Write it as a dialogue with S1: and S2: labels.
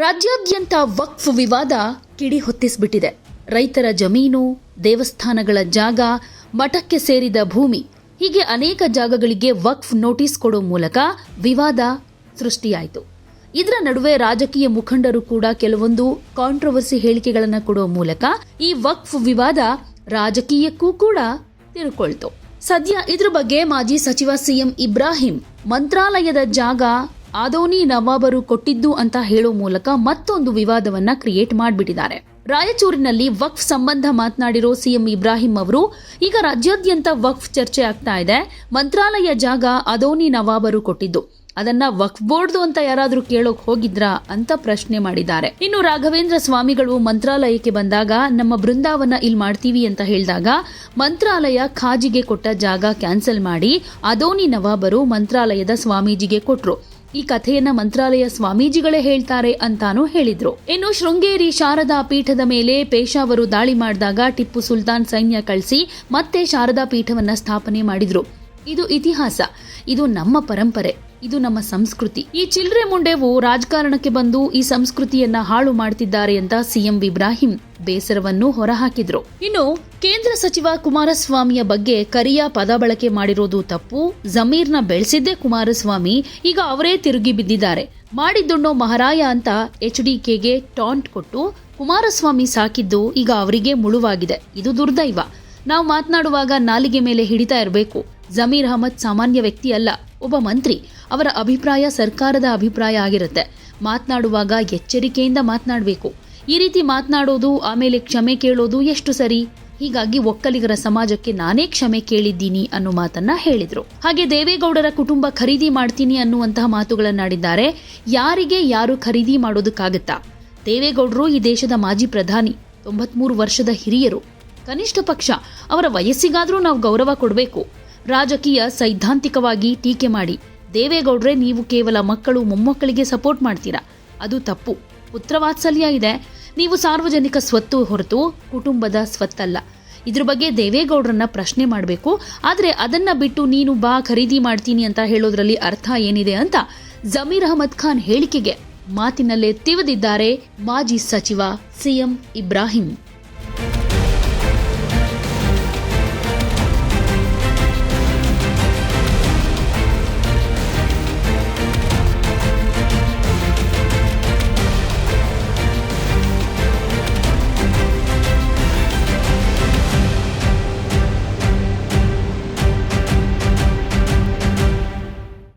S1: ರಾಜ್ಯಾದ್ಯಂತ ವಕ್ಫ್ ವಿವಾದ ಕಿಡಿ ಹೊತ್ತಿಸ್ಬಿಟ್ಟಿದೆ. ರೈತರ ಜಮೀನು, ದೇವಸ್ಥಾನಗಳ ಜಾಗ, ಮಠಕ್ಕೆ ಸೇರಿದ ಭೂಮಿ, ಹೀಗೆ ಅನೇಕ ಜಾಗಗಳಿಗೆ ವಕ್ಫ್ ನೋಟಿಸ್ ಕೊಡೋ ಮೂಲಕ ವಿವಾದ ಸೃಷ್ಟಿಯಾಯಿತು. ಇದರ ನಡುವೆ ರಾಜಕೀಯ ಮುಖಂಡರು ಕೂಡ ಕೆಲವೊಂದು ಕಾಂಟ್ರವರ್ಸಿ ಹೇಳಿಕೆಗಳನ್ನು ಕೊಡೋ ಮೂಲಕ ಈ ವಕ್ಫ್ ವಿವಾದ ರಾಜಕೀಯಕ್ಕೂ ಕೂಡ ತಿರುಕೊಳ್ತು. ಸದ್ಯ ಇದ್ರ ಬಗ್ಗೆ ಮಾಜಿ ಸಚಿವ ಸಿಎಂ ಇಬ್ರಾಹಿಂ ಮಂತ್ರಾಲಯದ ಜಾಗ ಆದೋನಿ ನವಾಬರು ಕೊಟ್ಟಿದ್ದು ಅಂತ ಹೇಳೋ ಮೂಲಕ ಮತ್ತೊಂದು ವಿವಾದವನ್ನ ಕ್ರಿಯೇಟ್ ಮಾಡಿಬಿಟ್ಟಿದ್ದಾರೆ. ರಾಯಚೂರಿನಲ್ಲಿ ವಕ್ಫ್ ಸಂಬಂಧ ಮಾತನಾಡಿರೋ ಸಿಎಂ ಇಬ್ರಾಹಿಂ ಅವರು, ಈಗ ರಾಜ್ಯಾದ್ಯಂತ ವಕ್ಫ್ ಚರ್ಚೆ ಆಗ್ತಾ ಇದೆ, ಮಂತ್ರಾಲಯ ಜಾಗ ಅದೋನಿ ನವಾಬರು ಕೊಟ್ಟಿದ್ದು. ಅದನ್ನ ವಕ್ಫ್ ಬೋರ್ಡ್ದು ಅಂತ ಯಾರಾದ್ರೂ ಕೇಳೋಕ್ ಹೋಗಿದ್ರಾ ಅಂತ ಪ್ರಶ್ನೆ ಮಾಡಿದ್ದಾರೆ. ಇನ್ನು ರಾಘವೇಂದ್ರ ಸ್ವಾಮಿಗಳು ಮಂತ್ರಾಲಯಕ್ಕೆ ಬಂದಾಗ, ನಮ್ಮ ಬೃಂದಾವನ ಇಲ್ಲಿ ಮಾಡ್ತೀವಿ ಅಂತ ಹೇಳಿದಾಗ, ಮಂತ್ರಾಲಯ ಖಾಜಿಗೆ ಕೊಟ್ಟ ಜಾಗ ಕ್ಯಾನ್ಸಲ್ ಮಾಡಿ ಅದೋನಿ ನವಾಬರು ಮಂತ್ರಾಲಯದ ಸ್ವಾಮೀಜಿಗೆ ಕೊಟ್ರು. ಈ ಕಥೆಯನ್ನ ಮಂತ್ರಾಲಯ ಸ್ವಾಮೀಜಿಗಳೇ ಹೇಳ್ತಾರೆ ಅಂತಾನೂ ಹೇಳಿದ್ರು. ಇನ್ನು ಶೃಂಗೇರಿ ಶಾರದಾ ಪೀಠದ ಮೇಲೆ ಪೇಶಾವರು ದಾಳಿ ಮಾಡಿದಾಗ ಟಿಪ್ಪು ಸುಲ್ತಾನ್ ಸೈನ್ಯ ಕಳಿಸಿ ಮತ್ತೆ ಶಾರದಾ ಪೀಠವನ್ನ ಸ್ಥಾಪನೆ ಮಾಡಿದ್ರು. ಇದು ಇತಿಹಾಸ, ಇದು ನಮ್ಮ ಪರಂಪರೆ, ಇದು ನಮ್ಮ ಸಂಸ್ಕೃತಿ. ಈ ಚಿಲ್ರೆ ಮುಂಡೆವು ರಾಜಕಾರಣಕ್ಕೆ ಬಂದು ಈ ಸಂಸ್ಕೃತಿಯನ್ನ ಹಾಳು ಮಾಡ್ತಿದ್ದಾರೆ ಅಂತ ಸಿಎಂ ಇಬ್ರಾಹಿಂ ಬೇಸರವನ್ನು ಹೊರಹಾಕಿದ್ರು. ಇನ್ನು ಕೇಂದ್ರ ಸಚಿವ ಕುಮಾರಸ್ವಾಮಿಯ ಬಗ್ಗೆ ಕರಿಯ ಪದ ಬಳಕೆ ಮಾಡಿರೋದು ತಪ್ಪು, ಜಮೀರ್ನ ಬೆಳೆಸಿದ್ದೇ ಕುಮಾರಸ್ವಾಮಿ, ಈಗ ಅವರೇ ತಿರುಗಿ ಬಿದ್ದಿದ್ದಾರೆ. ಮಾಡಿದ್ದುಣ್ಣೋ ಮಹಾರಾಯ ಅಂತ ಎಚ್ ಡಿಕೆಗೆ ಟಾಂಟ್ ಕೊಟ್ಟು ಕುಮಾರಸ್ವಾಮಿ ಸಾಕಿದ್ದು ಈಗ ಅವರಿಗೆ ಮುಳುವಾಗಿದೆ. ಇದು ದುರ್ದೈವ. ನಾವು ಮಾತನಾಡುವಾಗ ನಾಲಿಗೆ ಮೇಲೆ ಹಿಡಿತಾ ಇರಬೇಕು. ಜಮೀರ್ ಅಹಮದ್ ಸಾಮಾನ್ಯ ವ್ಯಕ್ತಿ ಅಲ್ಲ, ಒಬ್ಬ ಮಂತ್ರಿ. ಅವರ ಅಭಿಪ್ರಾಯ ಸರ್ಕಾರದ ಅಭಿಪ್ರಾಯ ಆಗಿರುತ್ತೆ. ಮಾತನಾಡುವಾಗ ಎಚ್ಚರಿಕೆಯಿಂದ ಮಾತನಾಡಬೇಕು. ಈ ರೀತಿ ಮಾತನಾಡೋದು, ಆಮೇಲೆ ಕ್ಷಮೆ ಕೇಳೋದು ಎಷ್ಟು ಸರಿ? ಹೀಗಾಗಿ ಒಕ್ಕಲಿಗರ ಸಮಾಜಕ್ಕೆ ನಾನೇ ಕ್ಷಮೆ ಕೇಳಿದ್ದೀನಿ ಅನ್ನೋ ಮಾತನ್ನ ಹೇಳಿದ್ರು. ಹಾಗೆ ದೇವೇಗೌಡರ ಕುಟುಂಬ ಖರೀದಿ ಮಾಡ್ತೀನಿ ಅನ್ನುವಂತಹ ಮಾತುಗಳನ್ನಾಡಿದ್ದಾರೆ. ಯಾರಿಗೆ ಯಾರು ಖರೀದಿ ಮಾಡೋದಕ್ಕಾಗುತ್ತಾ? ದೇವೇಗೌಡರು ಈ ದೇಶದ ಮಾಜಿ ಪ್ರಧಾನಿ, ತೊಂಬತ್ಮೂರು ವರ್ಷದ ಹಿರಿಯರು. ಕನಿಷ್ಠ ಪಕ್ಷ, ಅವರ ವಯಸ್ಸಿಗಾದರೂ ನಾವು ಗೌರವ ಕೊಡಬೇಕು. ರಾಜಕೀಯ ಸೈದ್ಧಾಂತಿಕವಾಗಿ ಟೀಕೆ ಮಾಡಿ. ದೇವೇಗೌಡ್ರೆ ನೀವು ಕೇವಲ ಮಕ್ಕಳು ಮೊಮ್ಮಕ್ಕಳಿಗೆ ಸಪೋರ್ಟ್ ಮಾಡ್ತೀರಾ? ಅದು ತಪ್ಪು. ಪುತ್ರವಾತ್ಸಲ್ಯ ಇದೆ. ನೀವು ಸಾರ್ವಜನಿಕ ಸ್ವತ್ತು ಹೊರತು ಕುಟುಂಬದ ಸ್ವತ್ತಲ್ಲ. ಇದ್ರ ಬಗ್ಗೆ ದೇವೇಗೌಡರನ್ನ ಪ್ರಶ್ನೆ ಮಾಡಬೇಕು. ಆದರೆ ಅದನ್ನ ಬಿಟ್ಟು ನೀನು ಬಾ ಖರೀದಿ ಮಾಡ್ತೀನಿ ಅಂತ ಹೇಳೋದ್ರಲ್ಲಿ ಅರ್ಥ ಏನಿದೆ ಅಂತ ಜಮೀರ್ ಅಹಮದ್ ಖಾನ್ ಹೇಳಿಕೆಗೆ ಮಾತಿನಲ್ಲೇ ತಿವಿದಿದ್ದಾರೆ ಮಾಜಿ ಸಚಿವ ಸಿಎಂ ಇಬ್ರಾಹಿಂ.